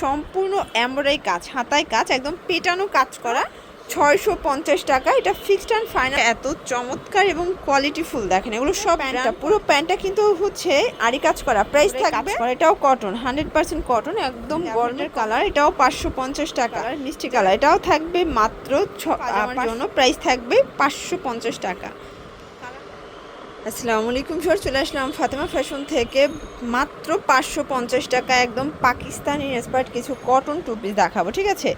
সম্পূর্ণ এমব্রয়ডারি কাজ হাতায় কাজ একদম পেটানো কাজ করা। ছয়শো পঞ্চাশ টাকা এটা ফিক্সড অ্যান্ড ফাইনাল এত চমৎকার এবং কোয়ালিটি ফুল দেখেন এগুলো সব প্যান্টটা পুরো প্যান্টটা কিন্তু হচ্ছে আরি কাজ করা। প্রাইস থাকবে এটাও কটন হান্ড্রেড পার্সেন্ট কটন একদম গরমের কালার এটাও পাঁচশো পঞ্চাশ টাকা। মিষ্টি কালার এটাও থাকবে মাত্র ছ জন্য প্রাইস থাকবে পাঁচশো পঞ্চাশ টাকা। আসসালামু আলাইকুম স্যার চলে আসলাম ফাতেমা ফ্যাশন থেকে। মাত্র পাঁচশো পঞ্চাশ টাকা একদম পাকিস্তানি ইন্সপায়ার্ড কিছু কটন টু পিস দেখাবো, ঠিক আছে?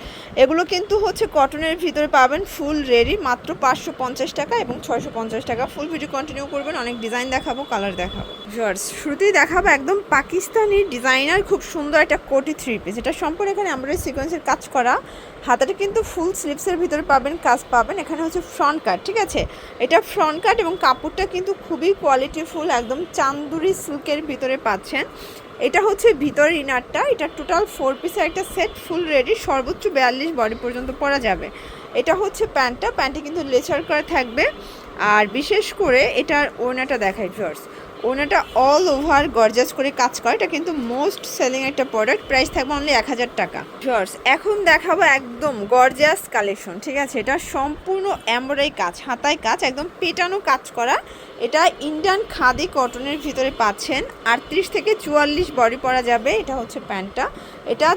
এগুলো কিন্তু হচ্ছে কটনের ভিতরে পাবেন ফুল রেডি মাত্র পাঁচশো পঞ্চাশ টাকা এবং ছয়শো পঞ্চাশ টাকা। ফুল ভিডিও কন্টিনিউ করবেন, অনেক ডিজাইন দেখাবো কালার দেখাবো। জর্স শুরুতেই দেখাবো একদম পাকিস্তানি ডিজাইনার খুব সুন্দর একটা কোটি থ্রি পিস এটা সম্পূর্ণ এখানে আমরা সিকোয়েন্সের কাজ করা। হাতাটা কিন্তু ফুল স্লিপসের ভিতরে পাবেন, কাজ পাবেন। এখানে হচ্ছে ফ্রন্ট কাট ঠিক আছে? এটা ফ্রন্ট কাট এবং কাপড়টা কিন্তু খুবই কোয়ালিটিফুল একদম চান্দুরি সিল্কের ভিতরে পাচ্ছেন। এটা হচ্ছে ভিতরের ইনারটা এটা টোটাল ফোর পিসের একটা সেট ফুল রেডি সর্বোচ্চ বিয়াল্লিশ বডি পর্যন্ত পরা যাবে। এটা হচ্ছে প্যান্টটা, প্যান্টে কিন্তু লেচার করা থাকবে। আর বিশেষ করে এটার ওনাটা দেখায় ভিউয়ার্স ওনাটা অল ওভার গর্জাস করে কাজ করে। এটা কিন্তু মোস্ট সেলিং একটা প্রোডাক্ট প্রাইস থাকবে অনলি এক হাজার টাকা। ভিউয়ার্স এখন দেখাবো একদম গর্জাস কালেকশন ঠিক আছে? এটা সম্পূর্ণ এমব্রয়ডারি কাজ, হাতায় কাজ, একদম পেটানো কাজ করা। এটা ইন্ডিয়ান খাদি কটনের ভিতরে পাচ্ছেন। আটত্রিশ থেকে চুয়াল্লিশ বডি পরা যাবে। এটা হচ্ছে প্যান্টটা। এটা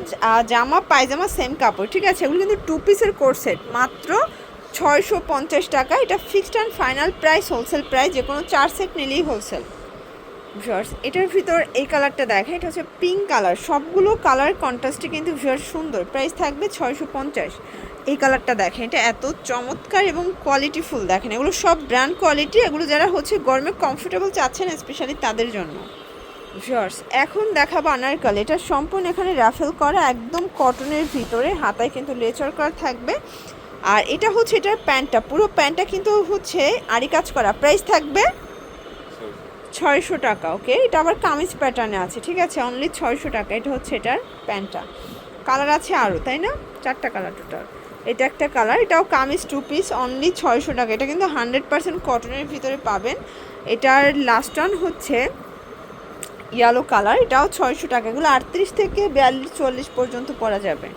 জামা, পায়জামা সেম কাপড়, ঠিক আছে? এগুলো কিন্তু টু পিসের কোর্সেট মাত্র ছয়শো পঞ্চাশ টাকা। এটা fixed and final price wholesale price যে কোনো চার সেট নিলেই হোলসেল ভিউয়ার্স এটার ভিতর এই কালারটা দেখে এটা হচ্ছে পিঙ্ক কালার সবগুলো কালার কন্ট্রাস্টে কিন্তু ভিউয়ার্স সুন্দর প্রাইস থাকবে ছয়শো পঞ্চাশ। এই কালারটা দেখেন, এটা এত চমৎকার এবং কোয়ালিটি ফুল দেখেন, এগুলো সব ব্র্যান্ড কোয়ালিটি এগুলো যারা হচ্ছে গরমে কমফোর্টেবল চাচ্ছেন স্পেশালি তাদের জন্য। ভিউয়ার্স এখন দেখাবো আনারকাল, এটা সম্পূর্ণ এখানে রাফেল করা, একদম কটনের ভিতরে, হাতায় কিন্তু লেচার করা থাকবে। আর এটা হচ্ছে এটার প্যান্টটা, পুরো প্যান্টটা কিন্তু হচ্ছে আরি কাজ করা প্রাইস থাকবে ছয়শো টাকা ওকে এটা আবার কামিজ প্যাটার্নে আছে, ঠিক আছে? অনলি ছয়শো টাকা, এটা হচ্ছে এটার প্যান্টটা কালার আছে আরও তাই না? চারটা কালার টোটাল এটা একটা কালার এটাও কামিজ টু পিস অনলি ছয়শো টাকা। এটা কিন্তু হান্ড্রেড পার্সেন্ট কটনের ভিতরে পাবেন। এটার লাস্ট অন হচ্ছে ইয়েলো কালার এটাও ছয়শো টাকা। এগুলো আটত্রিশ থেকে বিয়াল্লিশ, চল্লিশ পর্যন্ত পরা যাবে।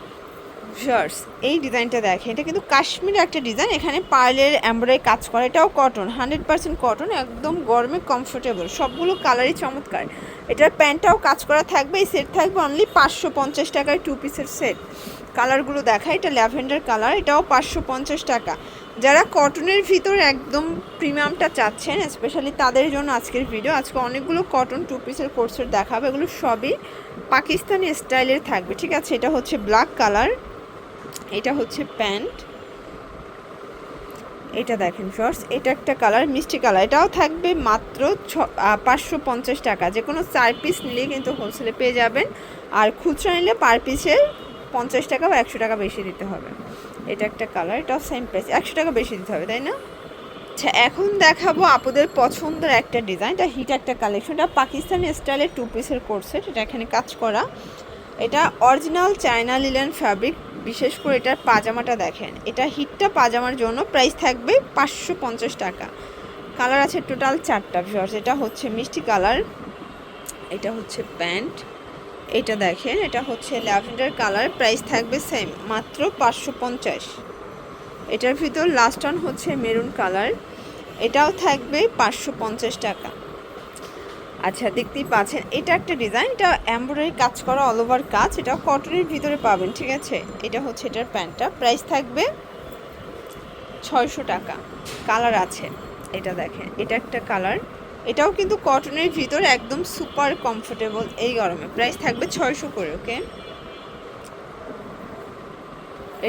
শার্টস এই ডিজাইনটা দেখেন, এটা কিন্তু কাশ্মীরের একটা ডিজাইন, এখানে পার্লের এমব্রয়ডারি কাজ করা, এটাও কটন হান্ড্রেড পার্সেন্ট কটন একদম গরমে কমফোর্টেবল সবগুলো কালারই চমৎকার। এটার প্যান্টটাও কাজ করা থাকবে, এই সেট থাকবে অনলি পাঁচশো পঞ্চাশ টাকায় টু পিসের সেট কালারগুলো দেখা, এটা ল্যাভেন্ডার কালার এটাও পাঁচশো পঞ্চাশ টাকা। যারা কটনের ভিতর একদম প্রিমিয়ামটা চাচ্ছেন স্পেশালি তাদের জন্য আজকের ভিডিও আজকে অনেকগুলো কটন টু পিসের কোর্সের দেখাবে, এগুলো সবই পাকিস্তানি স্টাইলের থাকবে, ঠিক আছে? এটা হচ্ছে ব্ল্যাক কালার এটা হচ্ছে প্যান্ট। এটা দেখেন শর্টস এটা একটা কালার, মিষ্টি কালার। এটাও থাকবে মাত্র ছ পাঁচশো পঞ্চাশ টাকা। যে কোনো চার পিস নিলে কিন্তু হোলসেলে পেয়ে যাবেন। আর খুচরা নিলে পার পিসে পঞ্চাশ টাকা বা একশো টাকা বেশি দিতে হবে। এটা একটা কালার, এটাও সেম প্রাইস একশো টাকা বেশি দিতে হবে, তাই না? আচ্ছা এখন দেখাবো আপুদের পছন্দের একটা ডিজাইন এটা হিট একটা কালেকশন এটা পাকিস্তানি স্টাইলের টু পিসের কোর্সেট এটা এখানে কাজ করা। এটা অরিজিনাল চায়না লিলেন ফ্যাব্রিক বিশেষ করে এটার পাজামাটা দেখেন। এটা হিটটা পাজামার জন্য প্রাইস থাকবে পাঁচশো পঞ্চাশ টাকা। কালার আছে টোটাল চারটা ভিউয়ার্স। এটা হচ্ছে মিষ্টি কালার, এটা হচ্ছে প্যান্ট, এটা দেখেন, এটা হচ্ছে ল্যাভেন্ডার কালার, প্রাইস থাকবে সেম, মাত্র পাঁচশো পঞ্চাশ। এটার ভিতর লাস্ট অন হচ্ছে মেরুন কালার, এটাও থাকবে পাঁচশো পঞ্চাশ টাকা। আচ্ছা দেখতেই পাচ্ছেন, এটা একটা ডিজাইন এটা এমব্রয়ডারি কাজ করা অল ওভার কাজ, এটা কটনের ভিতরে পাবেন, ঠিক আছে? এটা হচ্ছে এটার প্যান্টটা প্রাইস থাকবে ছয়শো টাকা কালার আছে, এটা দেখেন, এটা একটা কালার এটাও কিন্তু কটনের ভিতরে একদম সুপার কমফোর্টেবল এই গরমে প্রাইস থাকবে ছয়শো করে ওকে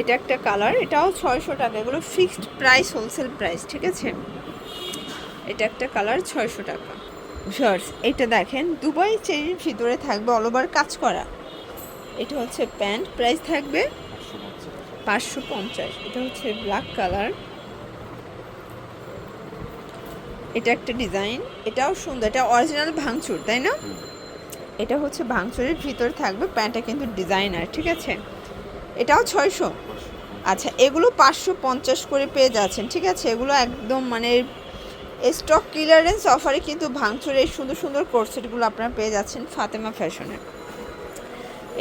এটা একটা কালার এটাও ছয়শো টাকা, এগুলো ফিক্সড প্রাইস হোলসেল প্রাইস ঠিক আছে? এটা একটা কালার ছয়শো টাকা। শর্টস এটা দেখেন, দুবাই চেরির ভিতরে থাকবে অল ওভার কাজ করা। এটা হচ্ছে প্যান্ট প্রাইস থাকবে পাঁচশো পঞ্চাশ। এটা হচ্ছে ব্ল্যাক কালার এটা একটা ডিজাইন এটাও সুন্দর, এটা অরিজিনাল ভাঙচুর, তাই না? এটা হচ্ছে ভাঙচুরের ভিতর থাকবে, প্যান্টটা কিন্তু ডিজাইনার ঠিক আছে? এটাও ছয়শো। আচ্ছা এগুলো পাঁচশো পঞ্চাশ করে পেয়ে যাচ্ছেন, ঠিক আছে? এগুলো একদম মানে স্টক ক্লিয়ারেন্স অফারে কিন্তু ভাঙচুর এই সুন্দর সুন্দর কোর্সেটগুলো আপনারা পেয়ে যাচ্ছেন ফাতেমা ফ্যাশনে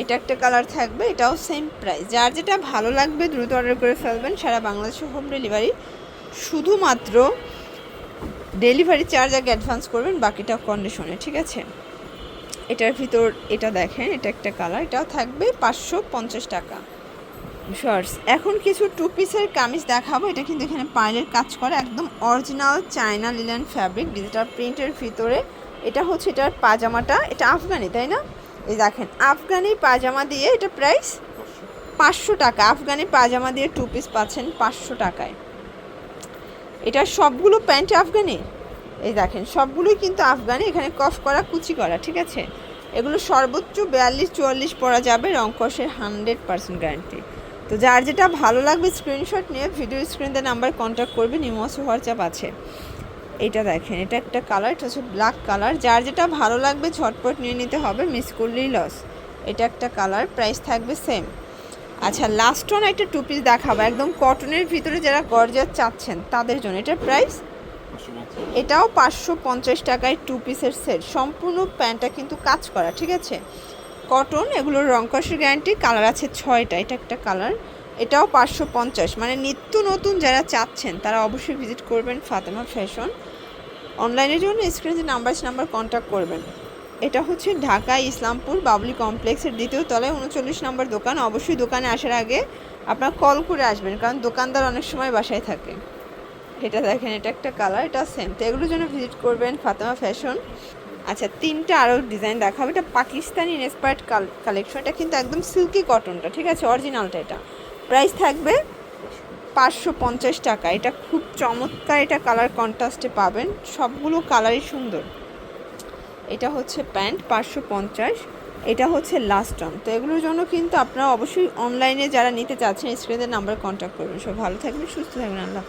এটা একটা কালার থাকবে, এটাও সেম প্রাইস যার যেটা ভালো লাগবে দ্রুত অর্ডার করে ফেলবেন, সারা বাংলাদেশে হোম ডেলিভারি শুধুমাত্র ডেলিভারি চার্জ আগে অ্যাডভান্স করবেন, বাকিটা কন্ডিশনে ঠিক আছে? এটার ভিতর এটা দেখেন, এটা একটা কালার এটাও থাকবে পাঁচশো পঞ্চাশ টাকা। শর্টস এখন কিছু টু পিসের কামিজ দেখাবো। এটা কিন্তু এখানে পাইলের কাজ করা, একদম original China linen fabric digital প্রিন্টের ভিতরে। এটা হচ্ছে এটার পাজামাটা। এটা আফগানি, তাই না? এই দেখেন, আফগানি পাজামা দিয়ে এটা প্রাইস পাঁচশো টাকা। আফগানি পাজামা দিয়ে টু পিস পাচ্ছেন পাঁচশো টাকায়। এটা সবগুলো প্যান্ট আফগানি? এই দেখেন, সবগুলোই কিন্তু আফগানি। এখানে কফ করা, কুচি করা, ঠিক আছে? এগুলো সর্বোচ্চ বিয়াল্লিশ, চুয়াল্লিশ পরা যাবে রংকসের হান্ড্রেড পার্সেন্ট গ্যারান্টি তো যার যেটা ভালো লাগবে স্ক্রিনশট নিয়ে ভিডিও স্ক্রিনে নাম্বার কন্ট্যাক্ট করবে নিমস হোয়াটসঅ্যাপ আছে। এটা দেখেন, এটা একটা কালার এটা হচ্ছে ব্ল্যাক কালার যার যেটা ভালো লাগবে ঝটপট নিয়ে নিতে হবে মিস করলেই লস এটা একটা কালার প্রাইস থাকবে সেম আচ্ছা লাস্ট ওয়ান একটা টু পিস দেখাবো। একদম কটনের ভিতরে যারা গর্জার চাচ্ছেন, তাদের জন্য এটার প্রাইস এটাও পাঁচশো পঞ্চাশ টাকায় টু পিসের সেট সম্পূর্ণ প্যান্টটা কিন্তু কাজ করা, ঠিক আছে? কটন এগুলোর রংকসের গ্যারান্টি কালার আছে ছয়টা, এটা একটা কালার এটাও পাঁচশো পঞ্চাশ। মানে নিত্য নতুন যারা চাচ্ছেন, তারা অবশ্যই ভিজিট করবেন ফাতেমা ফ্যাশন অনলাইনের জন্য স্ক্রিনে যে নাম্বার নাম্বার কন্ট্যাক্ট করবেন। এটা হচ্ছে ঢাকা ইসলামপুর বাবলি কমপ্লেক্সের দ্বিতীয় তলায় উনচল্লিশ নম্বর দোকান। অবশ্যই দোকানে আসার আগে আপনার কল করে আসবেন, কারণ দোকানদার অনেক সময় বাসায় থাকে। এটা দেখেন, এটা একটা কালার এটা সেম তো এগুলোর জন্য ভিজিট করবেন ফাতেমা ফ্যাশন আচ্ছা তিনটা আরও ডিজাইন দেখাবো এটা পাকিস্তানি ইন্সপায়ার্ড কালেকশন এটা কিন্তু একদম সিল্কি কটনটা ঠিক আছে? অরিজিনালটা এটা। প্রাইস থাকবে পাঁচশো পঞ্চাশ টাকা। এটা খুব চমৎকার এটা কালার কন্ট্রাস্টে পাবেন। সবগুলো কালারই সুন্দর। এটা হচ্ছে প্যান্ট, পাঁচশো পঞ্চাশ। এটা হচ্ছে লাস্ট টার্ম তো এগুলোর জন্য কিন্তু আপনারা অবশ্যই অনলাইনে যারা নিতে চাচ্ছেন স্ক্রিনের নাম্বার কন্ট্যাক্ট করবেন। সব ভালো থাকবেন, সুস্থ থাকবেন, আল্লাহ